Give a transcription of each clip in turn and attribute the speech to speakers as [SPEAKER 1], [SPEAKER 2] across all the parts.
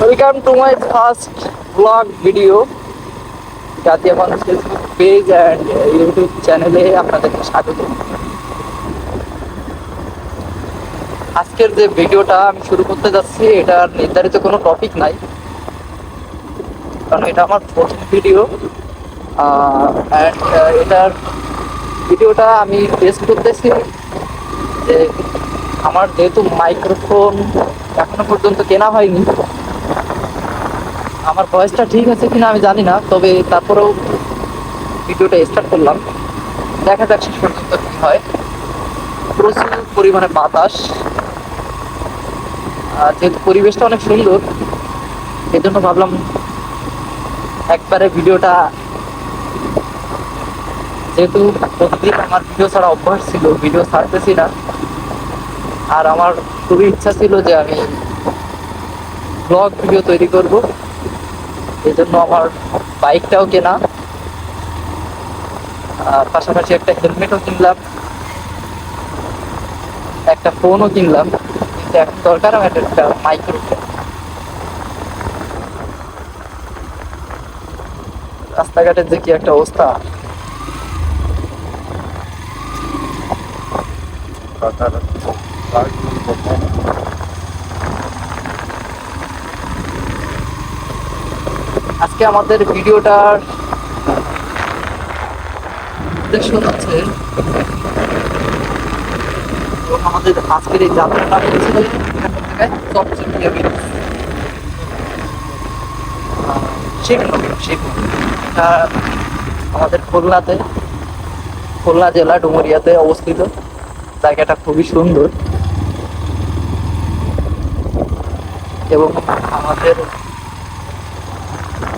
[SPEAKER 1] Welcome to my first blog video জাতীয় মানুষ Facebook page and YouTube চ্যানেলে আপনাদেরকে স্বাগত। আজকের যে ভিডিওটা আমি শুরু করতে যাচ্ছি, এটার নির্ধারিত কোনো টপিক নাই। কারণ এটা আমার প্রথম ভিডিও অ্যান্ড এটার ভিডিওটা আমি টেস্ট করতেছি যে আমার যেহেতু মাইক্রোফোন এখনও পর্যন্ত কেনা হয়নি আমার ভয়েসটা ঠিক আছে কিনা আমি জানি না, তবে তারপরেও ভিডিওটা স্টার্ট করলাম। দেখা যাক শেষ পর্যন্ত কি হয়। প্রচুর পরিমাণে বাতাস। যেহেতু পরিবেশটা অনেক সুন্দর এই জন্য ভাবলাম একবারে ভিডিওটা যেহেতু প্রতিদিন আমার ভিডিও ছাড়া অভ্যাস ছিল ভিডিও ছাড়তেছি না। আর আমার খুবই ইচ্ছা ছিল যে আমি ব্লগ ভিডিও তৈরি করব। এই জন্য আমার বাইকটাও কেনা। আর পাশাপাশি একটা হেলমেটও কিনলাম। একটা ফোনও কিনলাম। কিন্তু এখন দরকার আমার একটা মাইক্রোফোন রাস্তাঘাটের যে কি একটা অবস্থা। আজকে আমাদের ভিডিওটার উদ্দেশ্য হচ্ছে আমাদের আজকের এই যাত্রাটা শেখ নবী এটা আমাদের খুলনাতে, খুলনা জেলা ডুমুরিয়াতে অবস্থিত। জায়গাটা খুবই সুন্দর। এবং আমাদের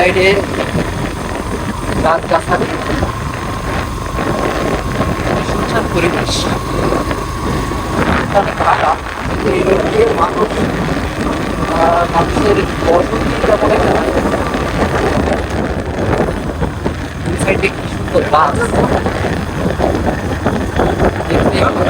[SPEAKER 1] সাইডে গাছ গাছালি সুন্দর পরিবেশ ফাঁকা এই রোড মানুষ মানুষের বসতি সাইডে কি সুন্দর গাছ। দেখতে আমার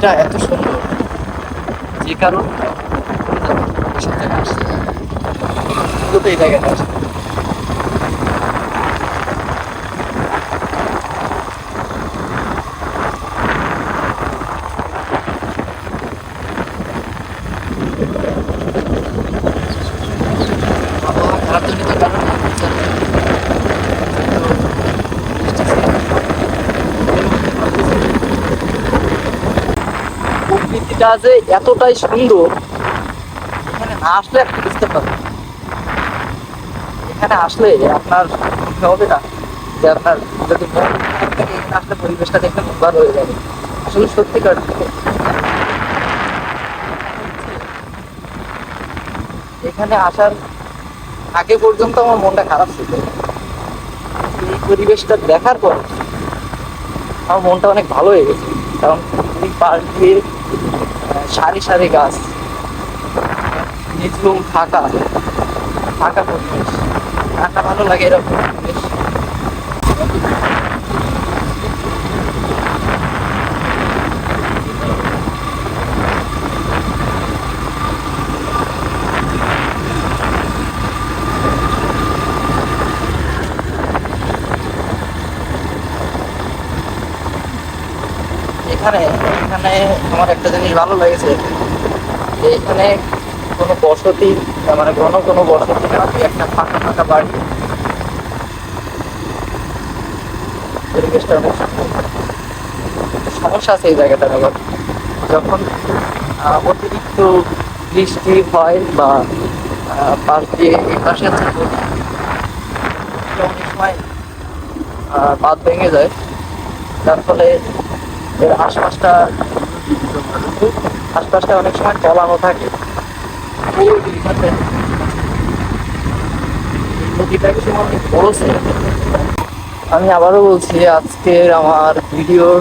[SPEAKER 1] প্রকৃতিটা এত সুন্দর যে কারণ এই জায়গাটা আসছে আবহাওয়া খারাপ জনিত কারণে প্রকৃতিটা যে এতটাই সুন্দর, এখানে না আসলে আপনি বুঝতে পারবেন। এখানে আসলে আপনার হবে না যে আপনার যদি মন থাকে, এখানে আসলে পরিবেশটা ভালো হয়ে যাবে। আসলে সত্যিকার এখানে আসার আগে পর্যন্ত আমার মনটা খারাপ ছিল। এই পরিবেশটা দেখার পর আমার মনটা অনেক ভালো হয়ে গেছে। কারণ দিয়ে সারি সারি গাছ নিঝুম ফাঁকা ফাঁকা পরিবেশ। ফাঁকা ভালো লাগে এরকম পরিবেশ। এখানে এখানে আমার একটা জিনিস ভালো লেগেছে যে এখানে কোনো বসতি মানে ঘন কোনো বসতি না একটা ফাঁকা ফাঁকা বাড়ি। পরিবেশটা সমস্যা আছে এই জায়গাটার আবার। যখন অতিরিক্ত বৃষ্টি হয় বা পাশ দিয়ে পাশে আছে অনেক সময় বাঁধ ভেঙে যায়। যার ফলে এর আশপাশটা আশপাশটা অনেক সময় চলানো থাকে। আমি আবারও বলছি, আজকের আমার ভিডিওর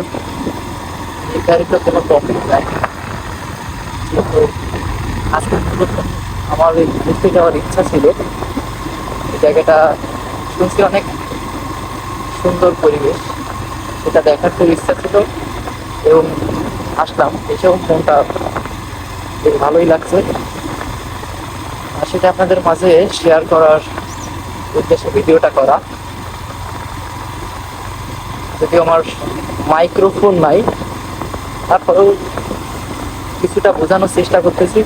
[SPEAKER 1] নির্ধারিত কোনো টপিক নাই। আজকে আমার এই ঘুরতে যাওয়ার ইচ্ছা ছিল, এই জায়গাটা শুনছি অনেক সুন্দর পরিবেশ। সেটা দেখার খুব ইচ্ছা ছিল। এবং আসলাম, এসেও মনটা বেশ ভালোই লাগছে। আর সেটা আপনাদের মাঝে শেয়ার করার উদ্দেশ্যে ভিডিওটা করা। যদিও আমার মাইক্রোফোন নাই, তারপরেও কিছুটা বোঝানোর চেষ্টা করতেছি।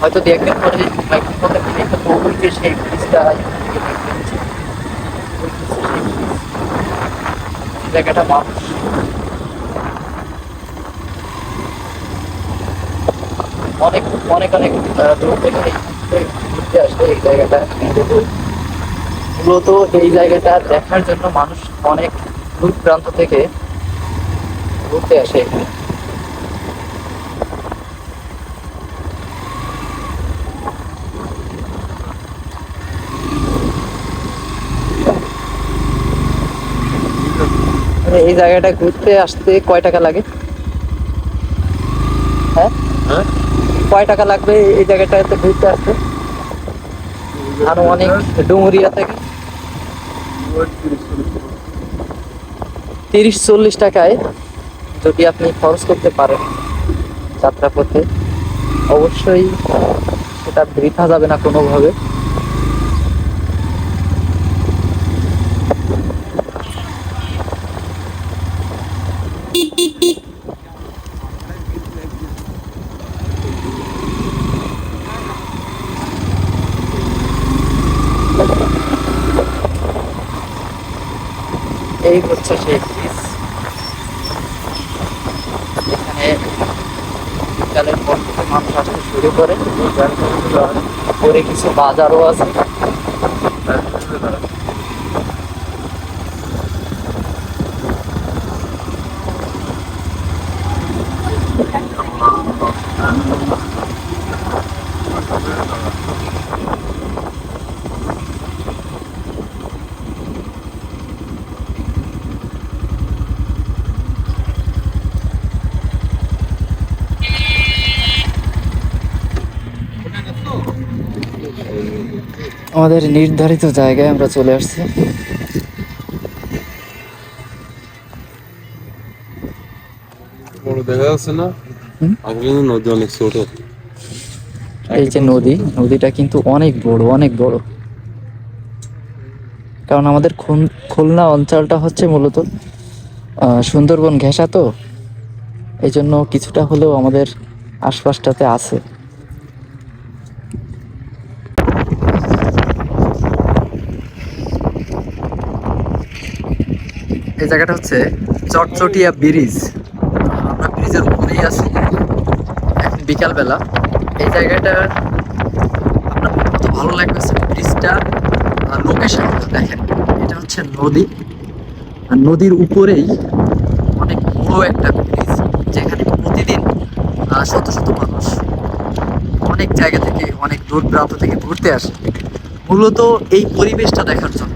[SPEAKER 1] হয়তো দু একদিন পরে মাইক্রোফোনটা সেই ব্রিজটা জায়গাটা মানুষ অনেক অনেক অনেক দূর থেকে ঘুরতে আসে এই জায়গাটা মূলত এই জায়গাটা দেখার জন্য মানুষ অনেক দূর প্রান্ত থেকে ঘুরতে আসে এখানে। এই জায়গাটা ঘুরতে আসতে কয় টাকা লাগে? হ্যাঁ?
[SPEAKER 2] হ্যাঁ?
[SPEAKER 1] কয় টাকা লাগবে এই জায়গাটাতে ঘুরতে আসতে? আনুমানিক ডুমুরিয়া থেকে। তিরিশ চল্লিশ টাকায় যদি আপনি খরচ করতে পারেন যাত্রা যাত্রাপথে অবশ্যই সেটা বৃথা যাবে না কোনোভাবে। এই হচ্ছে সেই ব্রিজ এখানে বিকালের পর থেকে মানুষ আসতে শুরু করে। পরে কিছু বাজারও আছে। আমাদের নির্ধারিত জায়গায় আমরা চলে আসছি।
[SPEAKER 2] দেখা যাচ্ছে না?
[SPEAKER 1] হুম?
[SPEAKER 2] আসলে কিন্তু নদী অনেক ছোট।
[SPEAKER 1] এই যে নদী নদীটা কিন্তু অনেক বড় অনেক বড়। কারণ আমাদের খুলনা অঞ্চলটা হচ্ছে মূলত সুন্দরবন ঘেঁষা তো। এই জন্য কিছুটা হলেও আমাদের আশপাশটাতে আছে। এই জায়গাটা হচ্ছে চটচটিয়া ব্রিজ। আমরা ব্রিজের উপরেই আছি এখন বিকালবেলা। এই জায়গাটা আপনার কত ভালো লাগবে ব্রিজটা আর লোকেশন দেখেন। এটা হচ্ছে নদী। আর নদীর উপরেই অনেক বড় একটা ব্রিজ, যেখানে প্রতিদিন শত শত মানুষ অনেক জায়গা থেকে, অনেক দূর প্রান্ত থেকে ঘুরতে আসে। মূলত এই পরিবেশটা দেখার জন্য।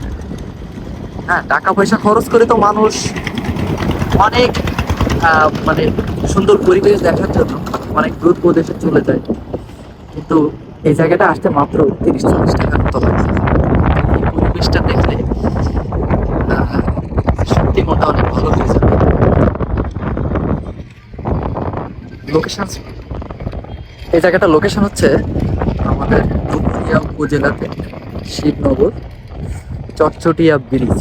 [SPEAKER 1] হ্যাঁ টাকা পয়সা খরচ করে তো মানুষ অনেক মানে সুন্দর পরিবেশ দেখার জন্য অনেক দূর প্রদেশে চলে যায়। কিন্তু এই জায়গাটা আসতে মাত্র তিরিশ চল্লিশ টাকার মতো লাগে। এই পরিবেশটা দেখলে সত্যি মনটা অনেক ভালো হয়ে যাবে লোকেশন এই জায়গাটা লোকেশন হচ্ছে আমাদের উপজেলাতে শিবনগর চটচটিয়া ব্রিজ।